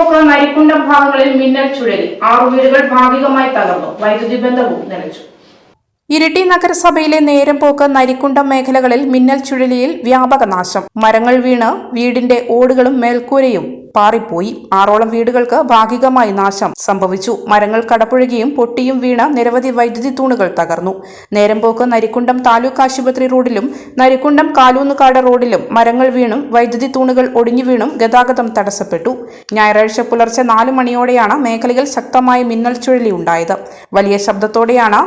നേരമ്പോക്ക് നരിക്കുണ്ടം ഭാഗങ്ങളിൽ മിന്നൽ ചുഴലി. ആറു വീടുകൾ ഭാഗികമായി തകർന്നു. വൈദ്യുതി ബന്ധവും നിലച്ചു ഇരിട്ടി നഗരസഭയിലെ നേരം പോക്ക് നരിക്കുണ്ടം മേഖലകളിൽ മിന്നൽ ചുഴലിയിൽ വ്യാപക നാശം. മരങ്ങൾ വീണ് വീടിന്റെ ഓടുകളും മേൽക്കൂരയും പാറിപ്പോയി. ആറോളം വീടുകൾക്ക് ഭാഗികമായി നാശം സംഭവിച്ചു. മരങ്ങൾ കടപുഴകിയും പൊട്ടിയും വീണ നിരവധി വൈദ്യുതി തൂണുകൾ തകർന്നു. നേരമ്പോക്ക് നരിക്കുണ്ടം താലൂക്ക് ആശുപത്രി റോഡിലും നരിക്കുണ്ടം കാലൂന്നുകാട് റോഡിലും മരങ്ങൾ വീണും വൈദ്യുതി തൂണുകൾ ഒടിഞ്ഞു വീണും ഗതാഗതം തടസ്സപ്പെട്ടു. ഞായറാഴ്ച പുലർച്ചെ നാല് മണിയോടെയാണ് മേഖലയിൽ ശക്തമായ മിന്നൽ ചുഴലി ഉണ്ടായത് വലിയ ശബ്ദത്തോടെയാണ്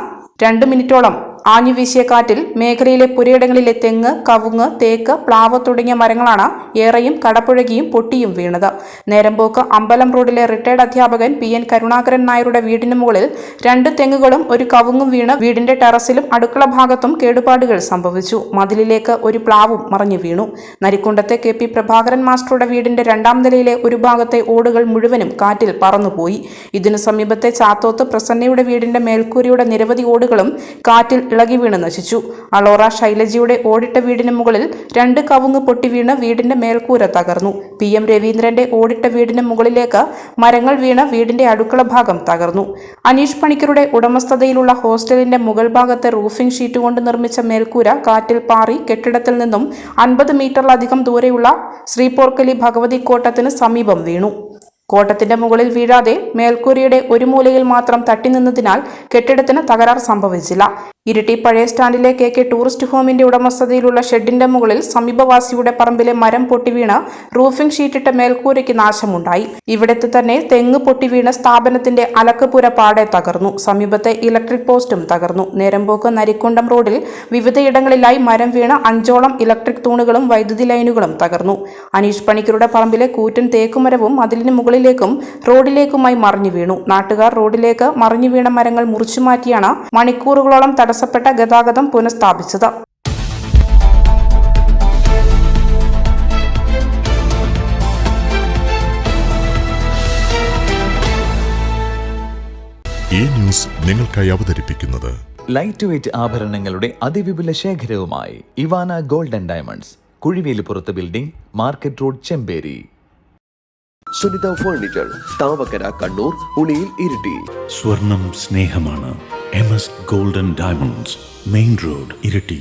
രണ്ട് മിനിറ്റോളം ആഞ്ഞു വീശിയ കാറ്റിൽ മേഖലയിലെ പുരയിടങ്ങളിലെ തെങ്ങ് കവുങ്ങ് തേക്ക് പ്ലാവ് തുടങ്ങിയ മരങ്ങളാണ് ഏറെയും കടപ്പുഴകിയും പൊട്ടിയും വീണത്. നേരമ്പോക്ക് അമ്പലം റോഡിലെ റിട്ടയർഡ് അധ്യാപകൻ പി എൻ കരുണാകരൻ നായരുടെ വീടിന് മുകളിൽ രണ്ട് തെങ്ങുകളും ഒരു കവുങ്ങും വീണ് വീടിന്റെ ടെറസിലും അടുക്കള ഭാഗത്തും കേടുപാടുകൾ സംഭവിച്ചു. മതിലിലേക്ക് ഒരു പ്ലാവും മറിഞ്ഞു വീണു. നരിക്കുണ്ടത്തെ കെ പി പ്രഭാകരൻ മാസ്റ്ററുടെ വീടിന്റെ രണ്ടാം നിലയിലെ ഒരു ഭാഗത്തെ ഓടുകൾ മുഴുവനും കാറ്റിൽ പറന്നുപോയി. ഇതിനു സമീപത്തെ ചാത്തോത്ത് പ്രസന്നയുടെ വീടിന്റെ മേൽക്കൂരയുടെ നിരവധി ഓടുകളും കാറ്റിൽ ഇളകി വീണ് നശിച്ചു. അളോറ ശൈലജയുടെ ഓടിട്ട വീടിന് മുകളിൽ രണ്ട് കവുങ്ങ് പൊട്ടി വീണ് വീടിന്റെ മേൽക്കൂര തകർന്നു. പി എം രവീന്ദ്രന്റെ ഓടിട്ട വീടിന് മുകളിലേക്ക് മരങ്ങൾ വീണ് വീടിന്റെ അടുക്കള ഭാഗം തകർന്നു. അനീഷ് പണിക്കരുടെ ഉടമസ്ഥതയിലുള്ള ഹോസ്റ്റലിന്റെ മുകൾ ഭാഗത്തെ റൂഫിംഗ് ഷീറ്റ് കൊണ്ട് നിർമ്മിച്ച മേൽക്കൂര കാറ്റിൽ പാറി കെട്ടിടത്തിൽ നിന്നും അൻപത് മീറ്ററിലധികം ദൂരെയുള്ള ശ്രീപോർക്കലി ഭഗവതി കോട്ടത്തിന് സമീപം വീണു. കോട്ടത്തിന്റെ മുകളിൽ വീഴാതെ മേൽക്കൂരയുടെ ഒരു മൂലയിൽ മാത്രം തട്ടി നിന്നതിനാൽ കെട്ടിടത്തിന് തകരാർ സംഭവിച്ചില്ല. ഇരിട്ടി പഴയ സ്റ്റാൻഡിലെ കെ കെ ടൂറിസ്റ്റ് ഹോമിന്റെ ഉടമസ്ഥതയിലുള്ള ഷെഡിന്റെ മുകളിൽ സമീപവാസിയുടെ പറമ്പിലെ മരം പൊട്ടിവീണ് റൂഫിംഗ് ഷീറ്റിട്ട മേൽക്കൂരയ്ക്ക് നാശമുണ്ടായി. ഇവിടത്തെ തന്നെ തെങ്ങ് പൊട്ടിവീണ് സ്ഥാപനത്തിന്റെ അലക്കപ്പുര പാടെ തകർന്നു. സമീപത്തെ ഇലക്ട്രിക് പോസ്റ്റും തകർന്നു. നേരമ്പോക്ക് നരിക്കുണ്ടം റോഡിൽ വിവിധയിടങ്ങളിലായി മരം വീണ് അഞ്ചോളം ഇലക്ട്രിക് തൂണുകളും വൈദ്യുതി ലൈനുകളും തകർന്നു. അനീഷ് പണിക്കരുടെ പറമ്പിലെ കൂറ്റൻ തേക്കുമരവും അതിലിന് മുകളിലേക്കും റോഡിലേക്കുമായി മറിഞ്ഞു വീണു. നാട്ടുകാർ റോഡിലേക്ക് മറിഞ്ഞു വീണ മരങ്ങൾ മുറിച്ചുമാറ്റിയാണ് മണിക്കൂറുകളോളം തടസ്സപ്പെട്ട ഗതാഗതം പുനഃസ്ഥാപിച്ചത്. ഈ ന്യൂസ് നിങ്ങൾക്കായി അവതരിപ്പിക്കുന്നത് ലൈറ്റ് വെയ്റ്റ് ആഭരണങ്ങളുടെ അതിവിപുല ശേഖരവുമായി Ivana golden diamonds കുഴിവേലിപ്പുറത്ത് building market road Chemperi. Sunitha furniture Thavakkara Kannur Uliyil Iritty. സ്വർണം സ്നേഹമാണ്. M S golden diamonds main road Iritty